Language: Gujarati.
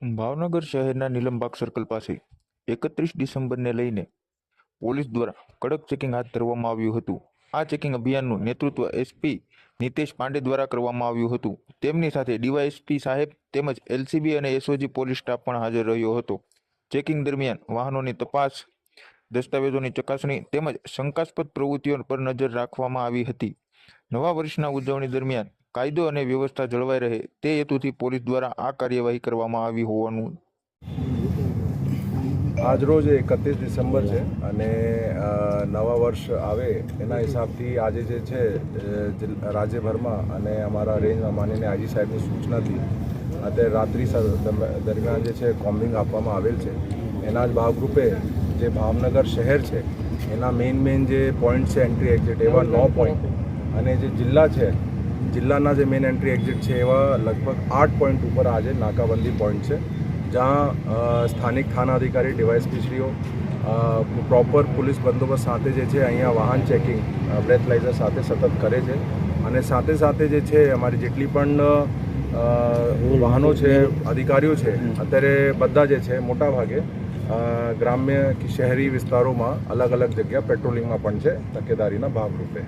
ભાવનગર શહેરના નીલમબાગ સર્કલ પાસે એકત્રીસ ડિસેમ્બરને લઈને પોલીસ દ્વારા કડક ચેકિંગ હાથ ધરવામાં આવ્યું હતું. આ ચેકિંગ અભિયાનનું નેતૃત્વ એસપી નિતેશ પાંડે દ્વારા કરવામાં આવ્યું હતું. તેમની સાથે ડીવાયએસપી સાહેબ તેમજ એલસીબી અને એસઓજી પોલીસ સ્ટાફ પણ હાજર રહ્યો હતો. ચેકિંગ દરમિયાન વાહનોની તપાસ, દસ્તાવેજોની ચકાસણી તેમજ શંકાસ્પદ પ્રવૃત્તિઓ પર નજર રાખવામાં આવી હતી. નવા વર્ષના ઉજવણી દરમિયાન કાયદો અને વ્યવસ્થા જળવાઈ રહે તે હેતુથી પોલીસ દ્વારા આ કાર્યવાહી કરવામાં આવી હોવાનું આજરોજ એકત્રીસ ડિસેમ્બર છે અને નવા વર્ષ આવે એના હિસાબથી આજે જે છે રાજ્યભરમાં અને અમારા રેન્જમાં માનીને આજી સાહેબની સૂચનાથી અત્યારે રાત્રિ દરમિયાન જે છે, કોમ્બિંગ આપવામાં આવેલ છે. એના જ ભાગરૂપે જે ભાવનગર શહેર છે, એના મેઇન મેઇન જે પોઈન્ટ છે એન્ટ્રી એક્ઝિટ એવા નવ પોઈન્ટ અને જે જિલ્લા છે જિલ્લાના જે મેઇન એન્ટ્રી એક્ઝિટ છે એવા લગભગ આઠ પોઈન્ટ ઉપર આજે નાકાબંધી પોઈન્ટ છે, જ્યાં સ્થાનિક થાના અધિકારી, ડીવાયએસપીશ્રીઓ પ્રોપર પોલીસ બંદોબસ્ત સાથે જે છે અહીંયા વાહન ચેકિંગ બ્રેથલાઇઝર સાથે સતત કરે છે અને સાથે સાથે જે છે અમારી જેટલી પણ વાહનો છે, અધિકારીઓ છે, અત્યારે બધા જે છે મોટા ભાગે ગ્રામ્ય કે શહેરી વિસ્તારોમાં અલગ અલગ જગ્યા પેટ્રોલિંગમાં પણ છે, તકેદારીના ભાગરૂપે.